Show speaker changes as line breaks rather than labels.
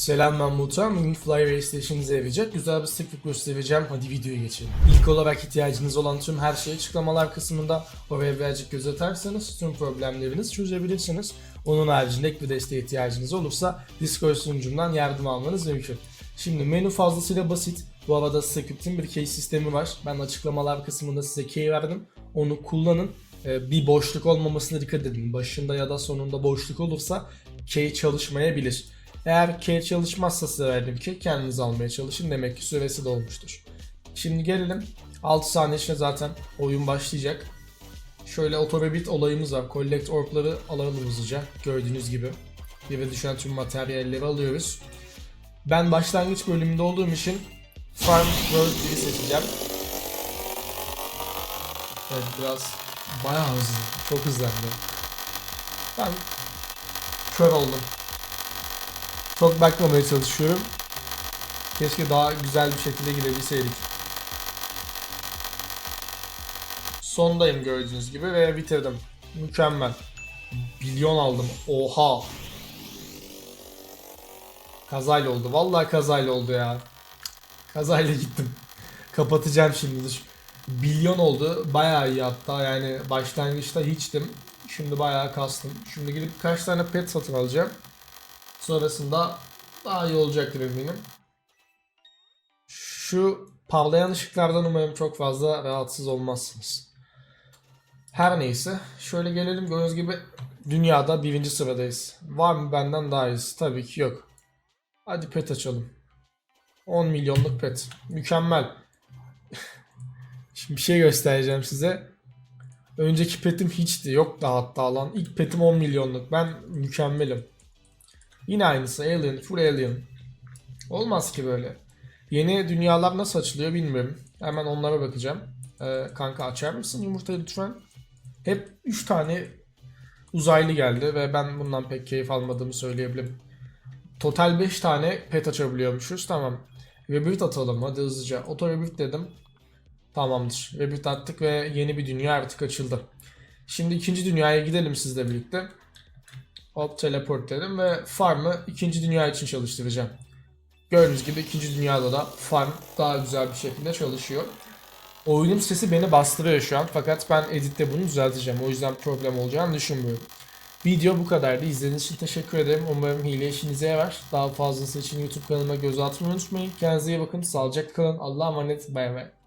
Selam ben Mutan. Bugün Fly Race'de işinize yarayacak güzel bir sıklık göstereceğim. Hadi videoya geçelim. İlk olarak ihtiyacınız olan tüm her şeyi açıklamalar kısmında oraya birazcık göz atarsanız tüm problemlerinizi çözebilirsiniz. Onun haricinde ek bir desteğe ihtiyacınız olursa Discord sunucumdan yardım almanız mümkün. Şimdi menü fazlasıyla basit. Bu arada Script'in bir key sistemi var. Ben açıklamalar kısmında size key verdim. Onu kullanın. Ee, bir boşluk olmamasına dikkat edin. Başında ya da sonunda boşluk olursa key çalışmayabilir. Eğer key çalışmazsa size verdiğim key kendiniz almaya çalışın. Demek ki süresi dolmuştur. Şimdi gelelim. 6 saniye içinde zaten oyun başlayacak. Şöyle otobit olayımız var. Collect orb'ları alalım hızlıca. Gördüğünüz gibi. Yere düşen tüm materyalleri alıyoruz. Ben başlangıç bölümünde olduğum için Farm World 1'i seçeceğim. Evet biraz bayağı hızlı. Çok hızlandı. Ben kör oldum. Çok bakmamaya çalışıyorum. Keşke daha güzel bir şekilde girebilseydik. Sondayım gördüğünüz gibi ve bitirdim. Mükemmel. Milyon aldım. Oha. Kazayla oldu. Vallahi kazayla oldu ya. Kazayla gittim. Kapatacağım şimdi. Bilyon oldu. Bayağı iyi hatta yani başlangıçta hiçtim. Şimdi bayağı kastım. Şimdi gidip kaç tane pet satın alacağım. Sonrasında daha iyi olacaktır eminim. Şu parlayan ışıklardan umarım çok fazla rahatsız olmazsınız. Her neyse. Şöyle gelelim gördüğünüz gibi dünyada birinci sıradayız. Var mı benden daha iyisi? Tabii ki yok. Hadi pet açalım. 10 milyonluk pet. Mükemmel. Şimdi bir şey göstereceğim size. Önceki petim hiçti. Yok da hatta lan. İlk petim 10 milyonluk. Ben mükemmelim. Yine aynısı. Alien. Full Alien. Olmaz ki böyle. Yeni dünyalar nasıl açılıyor bilmiyorum. Hemen onlara bakacağım. Ee, kanka açar mısın yumurtayı lütfen? Hep 3 tane uzaylı geldi ve ben bundan pek keyif almadığımı söyleyebilirim. Total 5 tane pet açabiliyormuşuz. Tamam. Reboot atalım hadi hızlıca. Auto reboot dedim. Tamamdır. Reboot attık ve yeni bir dünya artık açıldı. Şimdi ikinci dünyaya gidelim sizle birlikte. Hop teleport dedim ve farm'ı ikinci dünya için çalıştıracağım. Gördüğünüz gibi ikinci dünyada da farm daha güzel bir şekilde çalışıyor. Oyunun sesi beni bastırıyor şu an fakat ben editte bunu düzelteceğim. O yüzden problem olacağını düşünmüyorum. Video bu kadardı. İzlediğiniz için teşekkür ederim. Umarım hile işinize yarar. Daha fazlası için YouTube kanalıma göz atmayı unutmayın. Kendinize iyi bakın. Sağlıcakla kalın. Allah'a emanet. Bay bay.